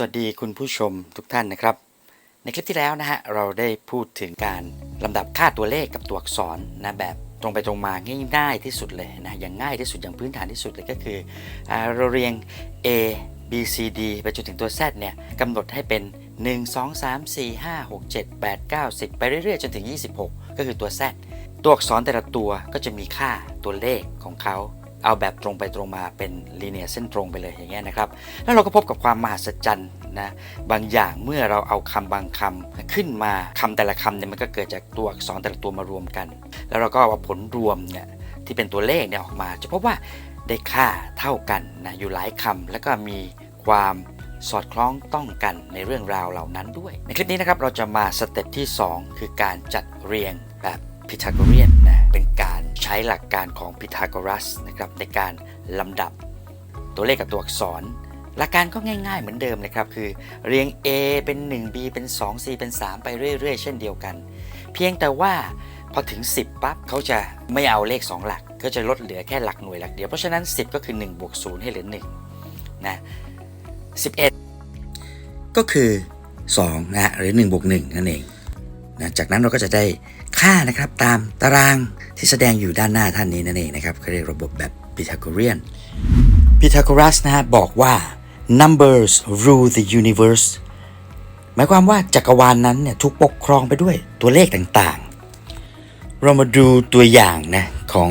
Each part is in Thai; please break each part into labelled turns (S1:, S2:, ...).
S1: สวัสดีคุณผู้ชมทุกท่านนะครับ ในคลิปที่แล้วนะฮะเราได้พูดถึงการลำดับค่าตัวเลขกับตัวอักษรนะแบบตรงไปตรงมาง่ายๆที่สุดเลยนะอย่างง่ายที่สุดอย่างพื้นฐานที่สุดเลยก็คือเราเรียง A B C D ไปจนถึงตัว Z เนี่ยกำหนดให้เป็น 1 2 3 4 5 6 7 8 9 10 ไปเรื่อยๆ จนถึง 26 ก็คือตัว Z ตัวอักษรแต่ละตัวก็จะมีค่าตัวเลขของเขา เอาแบบตรงไปตรงมาเป็นลีเนียเส้นตรงไปเลยอย่างเงี้ยนะครับ แล้วเราก็พบกับความมหัศจรรย์นะบางอย่างเมื่อเราเอาคำบางคำขึ้นมาคำแต่ละคำเนี่ยมันก็เกิดจากตัวอักษรแต่ละตัวมารวมกัน แล้วเราก็เอาผลรวมเนี่ยที่เป็นตัวเลขเนี่ยออกมา จะพบว่าได้ค่าเท่ากันนะอยู่หลายคำแล้วก็มีความสอดคล้องต้องกันในเรื่องราวเหล่านั้นด้วย ในคลิปนี้นะครับเราจะมาสเต็ปที่ 2 คือการจัดเรียงแบบพีทาโกเรียนนะเป็นการ ช้หลักการของพีทาโกรัสนะครับในการลำดับตัวเลขกับตัวอักษร หลักการก็ง่ายๆเหมือนเดิมเลยครับ คือเรียง A เป็น 1 B เป็น 2 C เป็น 3 ไปเรื่อยๆ เช่นเดียวกัน เพียงแต่ว่าพอถึง 10 ปั๊บเขาจะไม่เอาเลข 2 หลัก ก็จะลดเหลือแค่หลักหน่วยหลักเดียว เพราะฉะนั้น 10 ก็คือ1บวก0ให้เหลือ1นะ11 ก็คือ2นะฮะหรือ1บวก1นั่นเอง นะจากนั้นเราก็จะได้ค่านะครับตามตารางที่แสดงอยู่ด้านหน้าท่านนี้นั่นเองนะครับเขาเรียกระบบแบบพีทาโกเรียนพีทาโกรัสนะฮะบอกว่า numbers rule the universe หมายความว่าจักรวาลนนั้นเนี่ยถูกปกครองไปด้วยตัวเลขต่างๆ เรามาดูตัวอย่างนะของ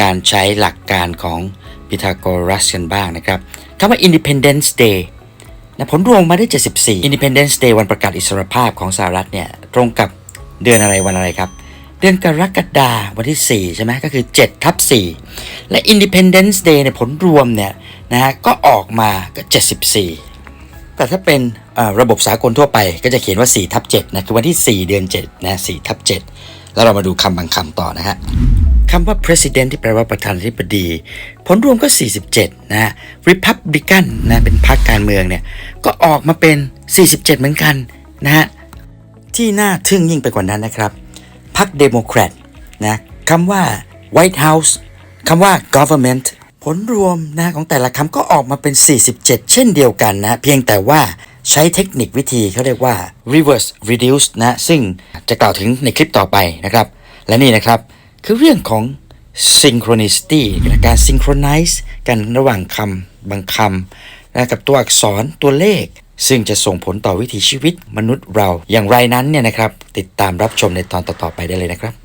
S1: การใช้หลักการของพีทาโกรัสกันบ้างนะครับคำว่า Independence Day นะผลรวมมาได้ 74 Independence Day วันประกาศอิสรภาพของสหรัฐเนี่ยตรงกับเดือนอะไรวันอะไรครับ เดือนกรกฎาวันที่ 4 ใช่ไหมก็คือ7ทับ4และ Independence Day เนี่ยผลรวมเนี่ยนะฮะก็ออกมาก็ 74 แต่ถ้าเป็นระบบสากลทั่วไปก็จะเขียนว่า4ทับ7นะคือวันที่ 4 เดือน7นะ4ทับ7แล้วเรามาดูคำบางคำต่อนะฮะ คำว่า president ที่แปลว่าประธานาธิบดี ผลรวมก็ 47นะฮะ Republican นะเป็นพรรคการเมืองเนี่ย ก็ออกมาเป็น 47 เหมือนกันนะฮะ ที่น่าทึ่งยิ่งไปกว่านั้นนะครับ พรรคเดโมแครตนะคำว่า White House คำว่า government ผลรวมนะของแต่ละคำก็ออกมาเป็น 47 เช่นเดียวกันนะ เพียงแต่ว่าใช้เทคนิควิธีเขาเรียกว่า reverse reduce นะ ซึ่งจะกล่าวถึงในคลิปต่อไปนะครับ และนี่นะครับ คือเรื่องของ synchronicity การ synchronize กันระหว่างคำบางคำนะกับตัวอักษรตัวเลข ซึ่งจะส่งผลต่อวิถีชีวิตมนุษย์เราอย่างไรนั้นเนี่ยนะครับ ติดตามรับชมในตอนต่อๆไปได้เลยนะครับ